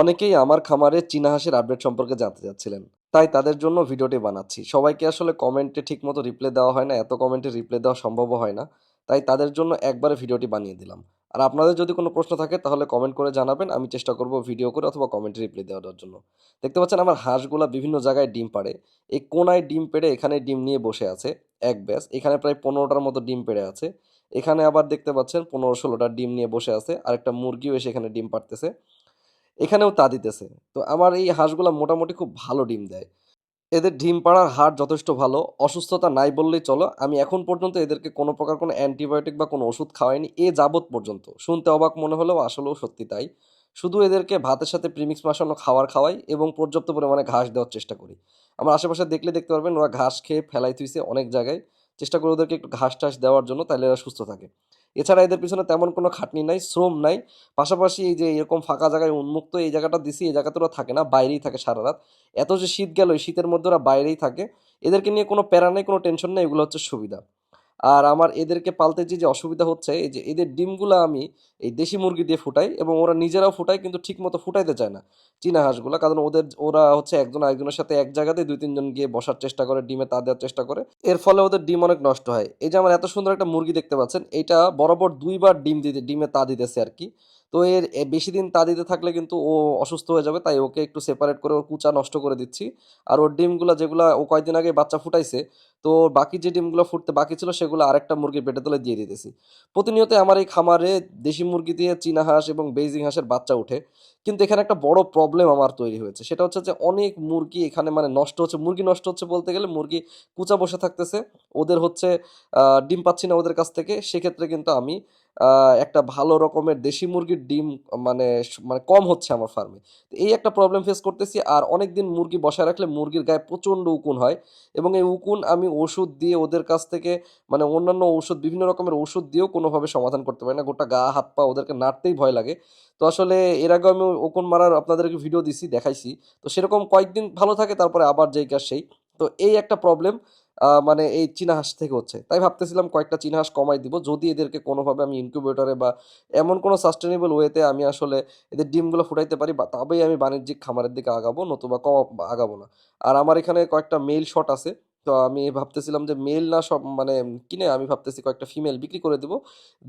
অনেকেই আমার খামারে চীনা হাঁসের আপডেট সম্পর্কে জানতে চাচ্ছিলেন। তাই তাদের জন্য ভিডিওটি বানাচ্ছি। সবাইকে আসলে কমেন্টে ঠিকমতো রিপ্লাই দেওয়া হয় না, এত কমেন্টে রিপ্লাই দেওয়া সম্ভব হয় না। তাই তাদের জন্য একবারে ভিডিওটি বানিয়ে দিলাম। আর আপনাদের যদি কোনো প্রশ্ন থাকে, তাহলে কমেন্ট করে জানাবেন। আমি চেষ্টা করব ভিডিও করে অথবা কমেন্টে রিপ্লাই দেওয়ার জন্য। দেখতে পাচ্ছেন আমার হাঁসগুলা বিভিন্ন জায়গায় ডিম পাড়ে। এই কোনায় ডিম পেড়ে এখানে ডিম নিয়ে বসে আছে, এক ব্যাস। এখানে প্রায় পনেরোটার মতো ডিম পেড়ে আছে। এখানে আবার দেখতে পাচ্ছেন পনেরো ষোলোটা ডিম নিয়ে বসে আছে। আর একটা মুরগিও এসে এখানে ডিম পাড়তেছে। এখানেও তা দিতেছে। তো আমার এই হাঁসগুলা মোটামুটি খুব ভালো ডিম দেয়। এদের ডিম পাড়ার হার যথেষ্ট ভালো, অসুস্থতা নাই বললেই চলো। আমি এখন পর্যন্ত এদেরকে কোনো প্রকার কোনো অ্যান্টিবায়োটিক বা কোনো ওষুধ খাওয়াইনি, এ যাবৎ পর্যন্ত। শুনতে অবাক মনে হলেও আসলেও সত্যি তাই। শুধু এদেরকে ভাতের সাথে প্রিমিক্স মাসানো খাবার খাওয়াই এবং পর্যাপ্ত পরিমাণে ঘাস দেওয়ার চেষ্টা করি। আমার আশেপাশে দেখলে দেখতে পারবেন ওরা ঘাস খেয়ে ফেলাই থুইছে অনেক জায়গায়। চেষ্টা করি ওদেরকে একটু ঘাস টাস দেওয়ার জন্য তাহলে এরা সুস্থ থাকে। এছাড়া এদের পিছনে তেমন কোনো খাটনি নাই, শ্রম নাই। পাশাপাশি এই যে এরকম ফাঁকা জায়গায় উন্মুক্ত এই জায়গাটা দিছি, এই জায়গাতে ওরা থাকে না, বাইরেই থাকে সারা রাত। এত যে শীত গেল শীতের মধ্যে ওরা বাইরেই থাকে। এদেরকে নিয়ে কোনো প্যারা নেই, কোনো টেনশন নেই, এগুলো হচ্ছে সুবিধা। আর আমার এদেরকে পালতে যে যে অসুবিধা হচ্ছে, এই যে এদের ডিমগুলো আমি এই দেশি মুরগি দিয়ে ফুটাই এবং ওরা নিজেরাও ফুটায় কিন্তু ঠিক মতো ফুটাইতে চায় না চীনা হাঁসগুলো। কারণ ওদের ওরা হচ্ছে একজন আরেকজনের সাথে এক জায়গাতে দুই, তিনজন গিয়ে বসার চেষ্টা করে, ডিমে তা দেওয়ার চেষ্টা করে। এর ফলে ওদের ডিম অনেক নষ্ট হয়। এই যে আমার এত সুন্দর একটা মুরগি দেখতে পাচ্ছেন এটা বরাবর দুইবার ডিম দিতে, ডিমে তা দিতেছে আর কি। তো এর বেশি দিন তা দিতে থাকলে কিন্তু ও অসুস্থ হয়ে যাবে, তাই ওকে একটু সেপারেট করে ওর কুচা নষ্ট করে দিচ্ছি। আর ওর ডিমগুলো যেগুলো ও কয়েকদিন আগে বাচ্চা ফুটাইছে, তো বাকি যে ডিমগুলো ফুটতে বাকি ছিল সেগুলো আরেকটা মুরগির পেটে তলে দিয়ে দিতেছি। প্রতিনিয়ত আমার এই খামারে দেশি মুরগি দিয়ে চীনা হাঁস এবং বেইজিং হাঁসের বাচ্চা ওঠে কিন্তু এখানে একটা বড় প্রবলেম আমার তৈরি হয়েছে। সেটা হচ্ছে যে অনেক মুরগি এখানে মানে নষ্ট হচ্ছে, মুরগি নষ্ট হচ্ছে বলতে গেলে মুরগি কুচা বসে থাকতেছে, ওদের হচ্ছে ডিম পাচ্ছি না ওদের কাছ থেকে, সেক্ষেত্রে কিন্তু আমি একটা ভালো রকমের দেশি মুরগির ডিম মানে মানে কম হচ্ছে আমার ফার্মে এই একটা প্রবলেম ফেস করতেছি আর অনেক দিন মুরগি বসায় রাখলে মুরগির গায়ে প্রচণ্ড উকুন হয় এবং এই উকুন আমি ওষুধ দিয়ে ওদের কাছ থেকে মানে অন্যান্য ওষুধ বিভিন্ন রকমের ওষুধ দিয়েও কোনোভাবে সমাধান করতে পারি না। গোটা গা, হাত, পা ওদেরকে নাড়তেই ভয় লাগে। তো আসলে এর আগে আমি উকুন মারার আপনাদেরকে ভিডিও দিছি, দেখাইছি। তো সেরকম কয়েকদিন ভালো থাকে, তারপরে আবার যেই কাজ সেই। তো এই একটা প্রবলেম মানে এই চীনা হাঁস থেকে হচ্ছে। তাই ভাবতেছিলাম কয়েকটা চীনা হাঁস কমাই দিব, যদি এদেরকে কোনোভাবে আমি ইনকিউবেটরে বা এমন কোনো সাস্টেনেবল ওয়েতে আমি আসলে এদের ডিমগুলো ফুটাইতে পারি, বা তবেই আমি বাণিজ্যিক খামারের দিকে আগাবো, নতুবা কম আগাবো না। আর আমার এখানে কয়েকটা মেইল শট আছে। তো আমি ভাবতেছিলাম যে মেল না সব মানে কিনে আমি ভাবতেছি কয়েকটা ফিমেল বিক্রি করে দেবো।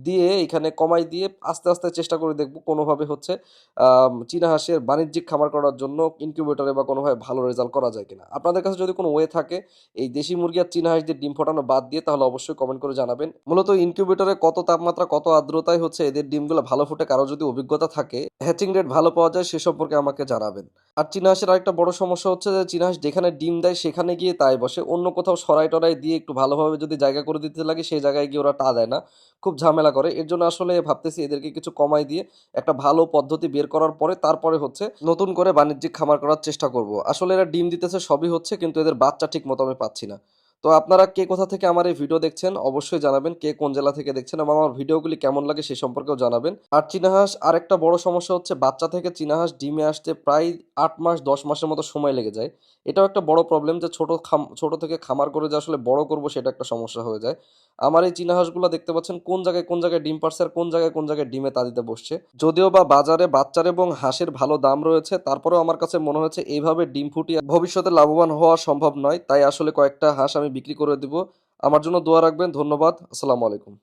দিয়ে এখানে কমাই দিয়ে আস্তে আস্তে চেষ্টা করে দেখব কোনোভাবে হচ্ছে চীনা হাঁসের বাণিজ্যিক খামার করার জন্য ইনকিউবেটরে বা কোনোভাবে ভালো রেজাল্ট করা যায় কিনা। আপনাদের কাছে যদি কোনো ওয়ে থাকে এই দেশি মুরগি আর চীনা হাঁসদের ডিম ফোটানো বাদ দিয়ে, তাহলে অবশ্যই কমেন্ট করে জানাবেন। মূলত ইনকিউবেটরে কত তাপমাত্রা, কত আর্দ্রতায় হচ্ছে এদের ডিমগুলো ভালো ফুটে কারও যদি অভিজ্ঞতা থাকে হ্যাচিং রেট ভালো পাওয়া যায়, সে সম্পর্কে আমাকে জানাবেন। আর চীনা হাঁসের আরেকটা বড় সমস্যা হচ্ছে যে চীনা হাঁস যেখানে ডিম দেয় সেখানে গিয়ে তাই বসে। অন্য কোথাও সরাই টরাই দিয়ে একটু ভালোভাবে যদি জায়গা করে দিতে লাগে, সেই জায়গায় গিয়ে ওরা টা দেয় না। খুব ঝামেলা করে। এর জন্য আসলে ভাবতেছি এদেরকে কিছু কমাই দিয়ে একটা ভালো পদ্ধতি বের করার পরে তারপরে হচ্ছে নতুন করে বাণিজ্যিক খামার করার চেষ্টা করব। আসলে এরা ডিম দিতেছে, সবই হচ্ছে, কিন্তু এদের বাচ্চা ঠিক মতো আমি পাচ্ছি না। তো আপনারা কে কোথা থেকে আমার এই ভিডিও দেখছেন, অবশ্যই জানাবেন কে কোন জেলা থেকে দেখছেন এবং আমার ভিডিওগুলি কেমন লাগে সেই সম্পর্কেও জানাবেন। আর চীনা হাঁস আরেকটা বড় সমস্যা হচ্ছে বাচ্চা থেকে চীনা হাঁস ডিমে আসতে প্রায় আট মাস, দশ মাসের মতো সময় লেগে যায়। এটাও একটা বড় প্রবলেম যে ছোট খাম, ছোট থেকে খামার করে যে আসলে বড় করব সেটা একটা সমস্যা হয়ে যায়। আমার এই চীনা হাঁসগুলো দেখতে পাচ্ছেন কোন জায়গায় কোন জায়গায় ডিম পারছে আর কোন জায়গায় কোন জায়গায় ডিমে তা দিতে বসছে। যদিও বা বাজারে বাচ্চার এবং হাঁসের ভালো দাম রয়েছে, তারপরেও আমার কাছে মনে হয়েছে এইভাবে ডিম ফুটিয়ে ভবিষ্যতে লাভবান হওয়া সম্ভব নয়। তাই আসলে কয়েকটা হাঁস আমি বিক্রি করে দিব। আমার জন্য দোয়া রাখবেন ধন্যবাদ আসসালামু আলাইকুম।